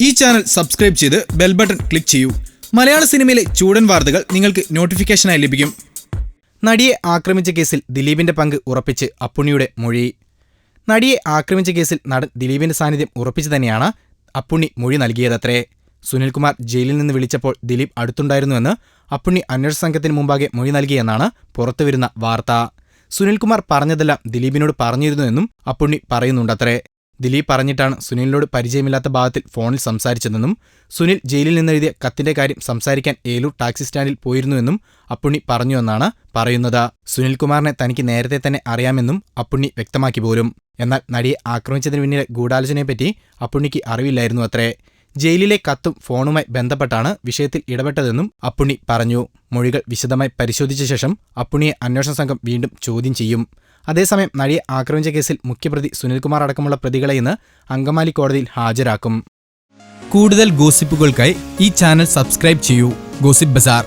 ഈ channel subscribe ചെയ്ത് bell button click ചെയ്യൂ. മലയാള സിനിമയിലെ ചൂടൻ വാർത്തകൾ നിങ്ങൾക്ക് നോട്ടിഫിക്കേഷനായി ലഭിക്കും. നടിയെ ആക്രമിച്ച കേസിൽ ദിലീപിന്റെ പങ്ക് ഉറപ്പിച്ച് അപ്പുണ്ണിയുടെ മൊഴി. നടിയെ ആക്രമിച്ച കേസിൽ നടൻ ദിലീപിന്റെ സാന്നിധ്യം ഉറപ്പിച്ചു തന്നെയാണ് അപ്പുണ്ണി മൊഴി നൽകിയതത്രേ. സുനിൽകുമാർ ജയിലിൽ നിന്ന് വിളിച്ചപ്പോൾ ദിലീപ് അടുത്തുണ്ടായിരുന്നുവെന്ന് അപ്പുണ്ണി അന്വേഷണ സംഘത്തിന് മുമ്പാകെ മൊഴി നൽകിയെന്നാണ് പുറത്തുവരുന്ന വാർത്ത. സുനിൽകുമാർ പറഞ്ഞതെല്ലാം ദിലീപിനോട് പറഞ്ഞിരുന്നുവെന്നും അപ്പുണ്ണി പറയുന്നുണ്ടത്രേ. ദിലീപ് പറഞ്ഞിട്ടാണ് സുനിലിനോട് പരിചയമില്ലാത്ത ഭാഗത്തിൽ ഫോണിൽ സംസാരിച്ചതെന്നും സുനിൽ ജയിലിൽ നിന്നെഴുതിയ കത്തിന്റെ കാര്യം സംസാരിക്കാൻ ഏലൂർ ടാക്സി സ്റ്റാൻഡിൽ പോയിരുന്നുവെന്നും അപ്പുണ്ണി പറഞ്ഞുവെന്നാണ് പറയുന്നത്. സുനിൽകുമാറിനെ തനിക്ക് നേരത്തെ തന്നെ അറിയാമെന്നും അപ്പുണ്ണി വ്യക്തമാക്കി പോലും. എന്നാൽ നടിയെ ആക്രമിച്ചതിന് പിന്നിലെ ഗൂഢാലോചനയെപ്പറ്റി അപ്പുണ്ണിക്ക് അറിവില്ലായിരുന്നു അത്രേ. ജയിലിലെ കത്തും ഫോണുമായി ബന്ധപ്പെട്ടാണ് വിഷയത്തിൽ ഇടപെട്ടതെന്നും അപ്പുണ്ണി പറഞ്ഞു. മൊഴികൾ വിശദമായി പരിശോധിച്ച ശേഷം അപ്പുണ്ണിയെ അന്വേഷണ സംഘം വീണ്ടും ചോദ്യം ചെയ്യും. അതേസമയം നടിയെ ആക്രമിച്ച കേസിൽ മുഖ്യപ്രതി സുനിൽകുമാർ അടക്കമുള്ള പ്രതികളെ ഇന്ന് അങ്കമാലി കോടതിയിൽ ഹാജരാക്കും. കൂടുതൽ ഗോസിപ്പുകൾക്കായി ഈ ചാനൽ സബ്സ്ക്രൈബ് ചെയ്യൂ. Gossip bazaar.